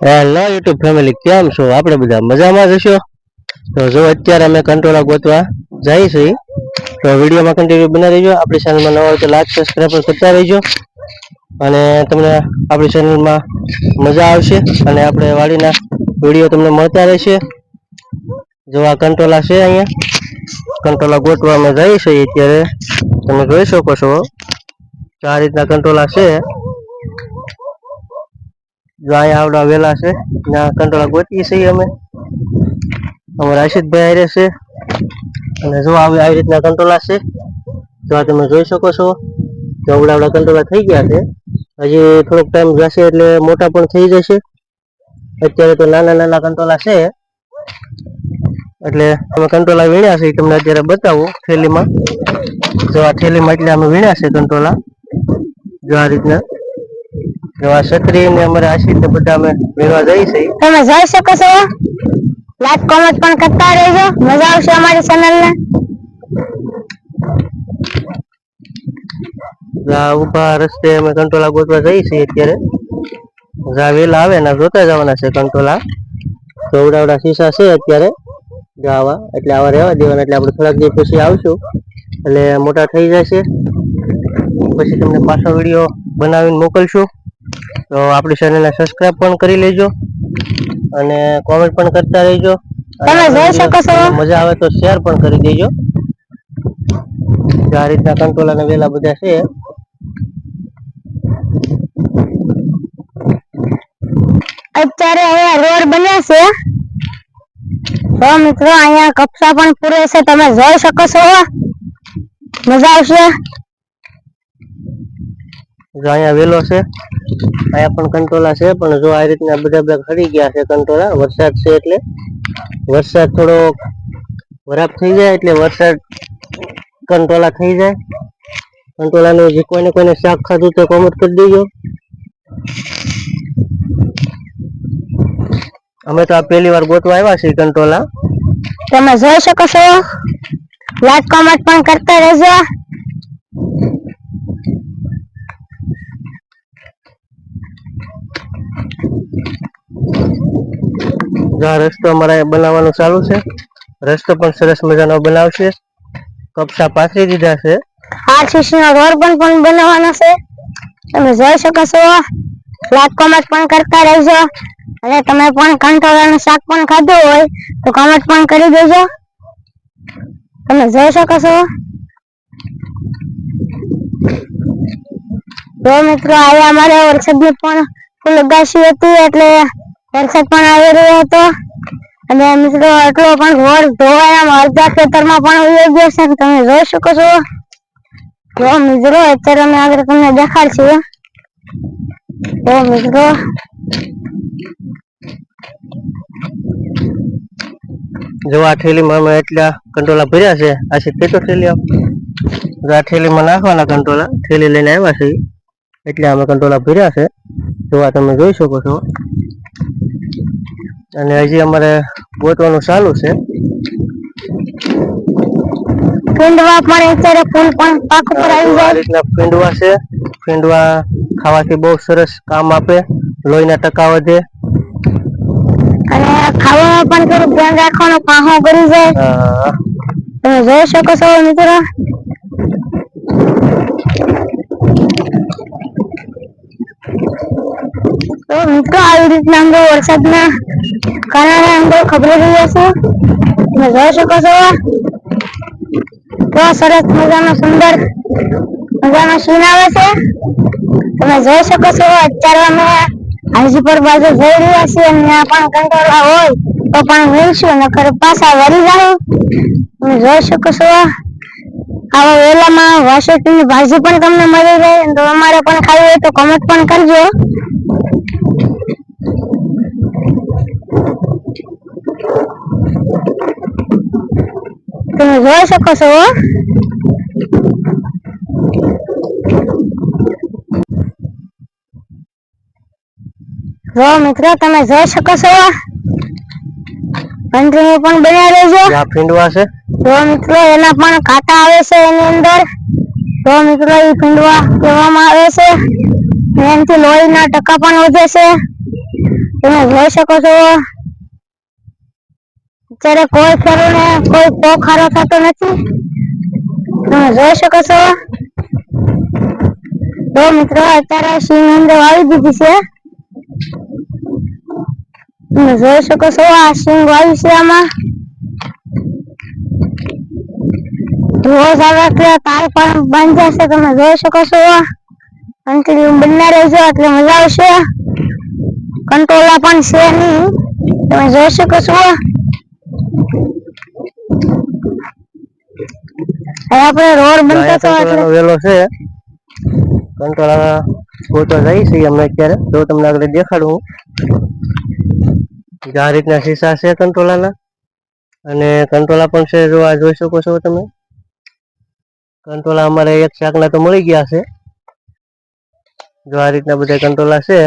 Hello YouTube family કેમ છો? આપણે બધા મજામાં જશો તો જો અત્યારે અમે કંટ્રોલા ગોતવા છીએ, તો વિડીયોમાં કન્ટિન્યુ બના રહેજો. આપણી ચેનલમાં નવા હોય તો લાઈક સબસ્ક્રાઈબ કરતા રહેજો. અને તમને આપણી ચેનલમાં મજા આવશે અને આપણે વાડીના વીડિયો તમને મળતા રહેશે. જો આ કંટ્રોલા છે અહીંયા કંટ્રોલા ગોતવા અમે છીએ અત્યારે. તમે જોઈ શકો છો આ રીતના કંટ્રોલા છે જો અહીંયા આવડા વેલા છે, ત્યાં કંટોળા ગોતીએ છીએ અમે. અમારા આશિતભાઈ હારે છે. અને જો આવી આવી રીતના કંટ્રોલા છે જો આ તમે જોઈ શકો છો કે આવડા આવડા કંટ્રોલા થઈ ગયા છે. હજી થોડોક ટાઈમ જશે એટલે મોટા પણ થઈ જશે. અત્યારે તો નાના નાના કંટ્રોલા છે. એટલે અમે કંટ્રોલા વીણ્યા છે તમને અત્યારે બતાવું થેલીમાં. જો આ થેલીમાં એટલે અમે વીણ્યા છે કંટ્રોલા જો આ રીતના. જો ક્ષત્રિય ને અમારે આશિત બધા અમે મેળવા જઈએ છીએ. તમે જઈ શકો છો. લાઈક કોમેન્ટ પણ કરતા રહેજો. મજા આવશે અમારી ચેનલ ને. જા ઊભા રસ્તે અમે કંટ્રોલા ગોતવા જઈ છીએ અત્યારે. જા વેલા આવે ને જોતા જવાના છે કંટોલા. તો ઉડાવડા શીશા છે અત્યારે. આવા. એટલે આવા રહેવા દેવાના. એટલે આપણે થોડાક દિવસ પછી આવશું. એટલે મોટા થઈ જશે. પછી તમને પાછો વીડિયો બનાવીને મોકલશું. તો આપણી ચેનલને સબસ્ક્રાઇબ પણ કરી લેજો અને કોમેન્ટ પણ કરતા રહેજો. તમે જોઈ શકો છો. મજા આવે તો શેર પણ કરી દેજો. આ રીતના કંટ્રોલ અને વેલા બધા છે. અત્યારે અહીંયા રોડ બન્યા છે. તો મિત્રો અહીંયા કપસા પણ પૂરે છે. તમે જોઈ શકો છો. મજા આવશે. જો અહીંયા વેલો છે. અહીંયા પણ કંટ્રોલા છે, પણ જો આ રીતના બધા બધા ખરી ગયા છે કંટ્રોલા વરસાદ છે એટલે. વરસાદ થોડો વરાપ થઈ જાય એટલે વરસાદ કંટ્રોલા થઈ જાય. કંટોલાનું જે કોઈને કોઈને શાક ખાધું તો કોમેન્ટ કરી દેજો. અમે તો આ પહેલી વાર ગોતવા આવ્યા છીએ કંટ્રોલા તમે જોઈ શકો છો. લાઈક કોમેન્ટ પણ કરતા રહેજો. આ રસ્તો અમારે બનાવવાનું ચાલુ છે. રસ્તો પણ સરસ મજાનો બનાવશે. કપસા પાથરી દીધા છે. આરસીસી નો રોડ પણ પણ બનાવવાનો છે. તમે જોઈ શકો છો. લાઈક કોમેન્ટ પણ કરતા રહેજો. અને તમે પણ કંટોળાનું શાક પણ ખાધું હોય તો કોમેન્ટ પણ કરી દેજો. તમે જોઈ શકો છો. તો મિત્રો આયા અમારે વરસાદની પણ ફૂલ ઉગાસી હતી એટલે વરસાદ પણ આવી રહ્યો હતો. અને મિત્રો એટલો પણ રોડ ધોવાયા અડધા ખેતરમાં પણ ઉગી ગયો છે. તમે જોઈ શકો છો. જો મિત્રો, અત્યારે અમે આગળ તમને દેખાડશું. જો મિત્રો. જો આ થેલીમાં અમે એટલા કંટ્રોલા ભર્યા છે. આ છે કેટલો થેલી આ થેલીમાં નાખવાના કંટ્રોલા થેલી લઈને આવ્યા છે એટલે અમે કંટ્રોલા ભર્યા છે. જો આ તમે જોઈ શકો છો. અને હજી અમારે ગોતવાનું ચાલુ છે. કુંડવા પણ અત્યારે ફૂલ પણ પાક ઉપર આવી આ રીતના ફીંડવા છે. ફીંડવા ખાવાથી બહુ સરસ કામ આપે. લોહીના ટકા વધે. અને ખાવામાં પણ થોડું ધ્યાન રાખવાનું પાહો કરી જાય. તમે જોઈ શકો છો મિત્રો. તો મિત્રો આવી રીતના અંગો વરસાદના કારણે અંગો ખબર રહ્યા છે તમે જોઈ શકો છો. તો સરસ મજાનો સુંદર મજાનો સીન આવે છે. તમે જોઈ શકો છો, અત્યારે અમે હાજી પર બાજુ જઈ રહ્યા છીએ અને ત્યાં પણ કંટોળા હોય તો પણ મેળશું નકર પાછા વળી જાઉં. તમે જોઈ શકો છો, આવા વેલામાં વાસેટીની ભાજી પણ તમને મળી રહે તો અમારે પણ ખાવી હોય તો કોમેન્ટ પણ કરજો. તમે જોઈ શકો છો જો મિત્રો તમે જોઈ શકો છો કન્ટિન્યુ પણ બન્યા રહેજો આ ફીંડવા છે? તો મિત્રો એના પણ કાંટા આવે છે એની અંદર. તો મિત્રો એ ફીંડવા કહેવામાં આવે છે. એનાથી લોહીના ટકા પણ વધે છે. તમે જોઈ શકો છો અત્યારે કોઈ ખેડૂને કોઈ પોખારો થતો નથી. તમે જોઈ શકો છો. તો મિત્રો, અત્યારે સિંહ અંદર વાવી દીધી છે. તમે જોઈ શકો છો, આ સિંહ વાવી છે આમાં. રોજ આવે તાર પણ બંધ જશે તમે જોઈ શકો છો. કન્ટિન્યુ બંને રહેજો, એટલે મજા આવશે. કંટ્રોલા પણ છે નહીં. તમે જોઈ શકો છો. આપણે રોડ બનતો તો એટલે વેલો છે. કંટોલા ફોટો જઈ છીએ અમે અત્યારે. તો તમને આગળ દેખાડું. આ રીતના શીશા છે કંટોળાના અને કંટોળા પણ છે જો આ જોઈ શકો છો તમે. કંટોળા અમારે એક શાકના તો મળી ગયા છે. જો આ રીતના બધા કંટોળા છે.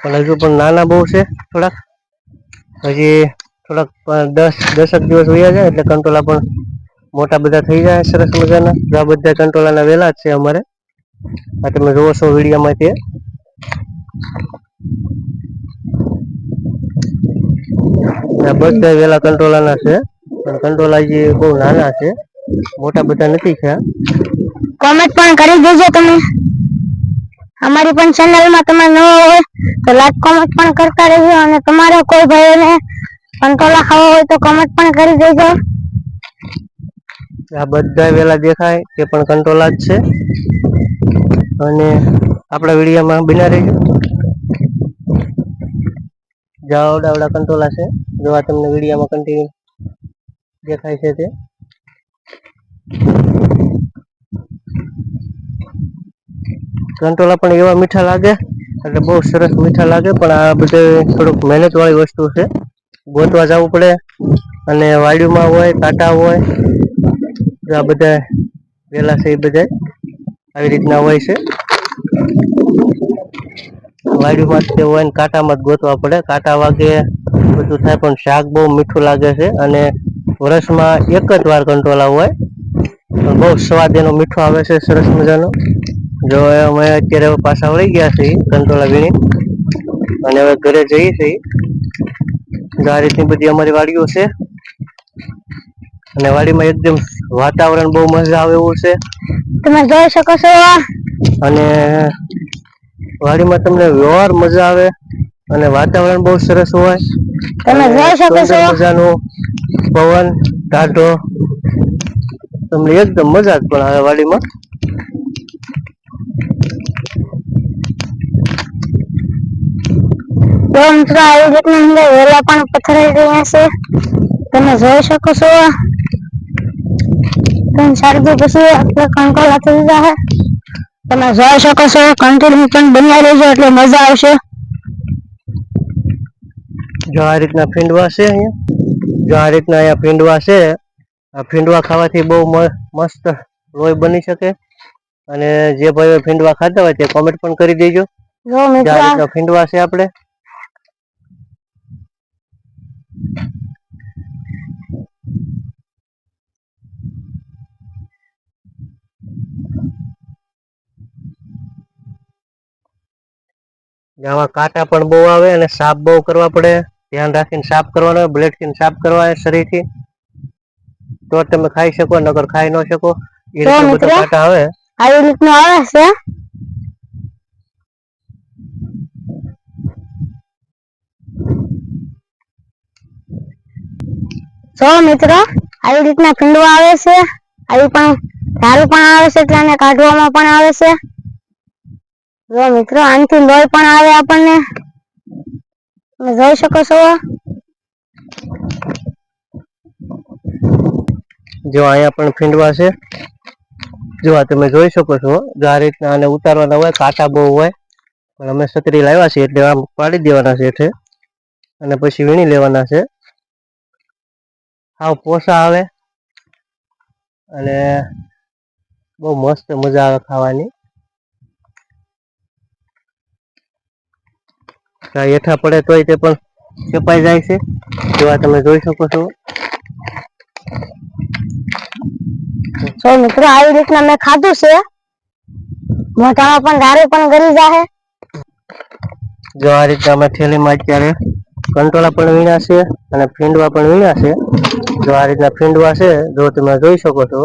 પણ હજુ પણ નાના બહુ છે થોડાક. હજી થોડાક પ- દસ, દસક દિવસ વયા જાય એટલે કંટોલા પણ મોટા બધા થઈ જાય સરસ મજાના. જો આ બધા કંટોલાના વેલા જ છે અમારે. આ તમે જોવો છો વિડીયોમાં તે આ બધા વેલા કંટોલાના છે. પણ કંટોલા હજી બહુ નાના છે, મોટા બધા નથી થયા. કોમેન્ટ પણ કરી દેજો તમે. અમારી પણ ચેનલમાં તમે નવા હોય તો લાઈક કોમેન્ટ પણ કરતા રહેજો અને તમારે કોઈ ભાઈને કંટોલા ખાવા હોય તો કમેન્ટ પણ કરી દેજો. આ બધા વેલા દેખાય એ પણ કંટોલા જ છે. અને આપણા વિડીયોમાં બિના રહેજો. જાવડા આવડા કંટોલા છે. જો આ તમને વિડીયોમાં કન્ટિન્યુ દેખાય છે તે. કંટોલા પણ એવા મીઠા લાગે. એટલે બહુ સરસ મીઠા લાગે, પણ આ બધે થોડુંક મહેનત વાળી વસ્તુ છે. ગોતવા જવું પડે. અને વાડીમાં હોય, કાંટા હોય, આ બધા વેલા છે એ બધા આવી રીતના હોય છે. વાડીમાં તે હોય ને કાંટામાં જ ગોતવા પડે. કાંટા વાગે બધું થાય પણ શાક બહુ મીઠું લાગે છે. અને વર્ષમાં એક જ વાર કંટોલા હોય. પણ બહુ સ્વાદ એનો મીઠો આવે છે, સરસ મજાનો. જો અમે અત્યારે પાછા વળી ગયા છીએ, કંટોલા વીણી. અને હવે ઘરે જઈએ છીએ. જો આ રીતની બધી અમારી વાડીઓ છે. અને વાડીમાં એકદમ વાતાવરણ બહુ મજા આવે એવું છે. તમે જોઈ શકો છો. અને વાડીમાં તમને વ્યવહાર મજા આવે અને વાતાવરણ બહુ સરસ હોય. તમે જોઈ શકો છો. મજાનું પવન ટાઢો તમને એકદમ મજા જ પણ આવે વાડીમાં. તો મિત્રો આવી રીતના અંદર વેલા પણ પથરાઈ રહ્યા છે. તમે જોઈ શકો છો. ચાર દિવસ પછી આપણે કંકોલા તમે જોઈ શકો છો કન્ટિન્યુ પણ બન્યા રહેજો એટલે મજા આવશે. જો આ રીતના ફીંડવા છે અહીંયા જો આ રીતના અહીંયા ફીંડવા છે આ ફીંડવા ખાવાથી બહુ મસ્ત લોહી બની શકે. અને જે ભાઈઓ ફીંડવા ખાતા હોય તે કોમેન્ટ પણ કરી દેજો. જો મિત્રો આ રીતના ફીંડવા છે આપણે. આમાં કાંટા પણ બહુ આવે અને સાફ બહુ કરવા પડે. ધ્યાન રાખીને સાફ કરવાનો બ્લેડથી સાફ કરવા શરીરથી. તો તમે ખાઈ શકો નકર ખાઈ ન શકો. એ રીતના? બધા કાંટા આવે. આવી રીતનું આવે છે? સો મિત્રો આવી રીતના ફીંડવા આવે છે? આવી પણ ધારું પણ આવે છે ત્યાં કાઢવામાં પણ આવે છે? જો મિત્રો, આનથી લોહી પણ આવે આપણને. તમે જોઈ શકો છો. જો અહીંયા પણ ફીંડવા છે. જો આ તમે જોઈ શકો છો, જો આ રીતના આને ઉતારવાના હોય, કાંટા બહુ હોય. પણ અમે છત્રી લાવ્યા છીએ એટલે આમ પાડી દેવાના છે એટલે અને પછી વીણી લેવાના છે. આવ પોસા આવે. અને બહુ મસ્ત મજા આવે ખાવાની. હેઠા પડે તોય તે પણ કપાઈ જાય છે. જેવા તમે જોઈ શકો છો. જો મિત્રો આવી રીતના મેં ખાધું છે. મોઢામાં પણ ધારું પણ ગરી જાહે. જો આ રીતના અમે થેલીમાં અત્યારે કંટોળા પણ વીણા છે અને ફીંડવા પણ વીણા છે. જો આ રીતના ફીંડવા છે જો તમે જોઈ શકો છો.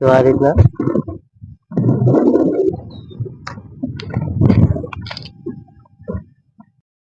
જો આ રીતના.